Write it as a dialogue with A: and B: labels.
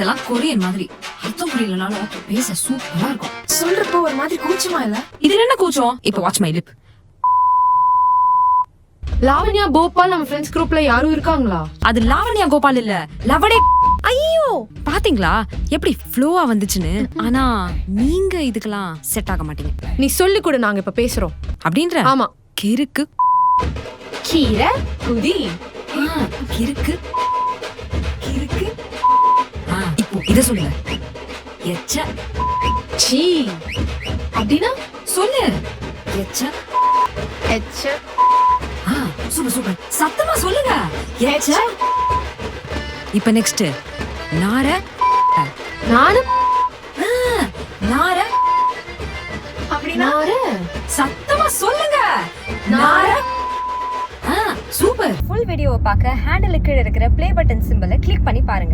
A: இதெல்லாம் கொரியன் மாதிரி. அர்த்தம் புரியலனாலும் பேச சூப்பரா இருக்கும்.
B: சொல்றப்போ ஒரு மாதிரி கூச்சமா இல்ல?
A: இதுல என்ன கூச்சம்? இப்ப watch my lip
B: Lavanya Bhopal நம்ம ஃப்ரெண்ட்ஸ் குரூப்ல யாரும் இருக்காங்களா?
A: அது லாவண்யா கோபால் இல்ல. லவடே ஐயோ! பாத்தீங்களா? எப்படி ஃப்ளோவா வந்துச்சுன்னு? ஆனா நீங்க இதுக்கெல்லாம் செட் ஆக மாட்டீங்க.
B: நீ சொல்லி கொடு நாங்க இப்ப பேசுறோம்.
A: அப்படின்ற?
B: ஆமா.
A: கிறுக்கு
B: கீரை குதி
A: கிறுக்கு இத சொல்லுங்க எச்ச
B: சீ. அப்படின்னா
A: சொல்லு. எச்ச.
B: எச்ச.
A: ஆ, சூப்பர் சூப்பர். சத்தமா சொல்லுங்க. எச்ச. இப்ப நெக்ஸ்ட் நார
B: நானும்
A: நார.
B: அப்படின்னா?
A: சத்தமா சொல்லுங்க. நார. சூப்பர்.
C: ஃபுல் வீடியோவை பார்க்க ஹேண்டிலுக்கு இருக்கிற ப்ளே பட்டன் சிம்பலை கிளிக் பண்ணி பாருங்க.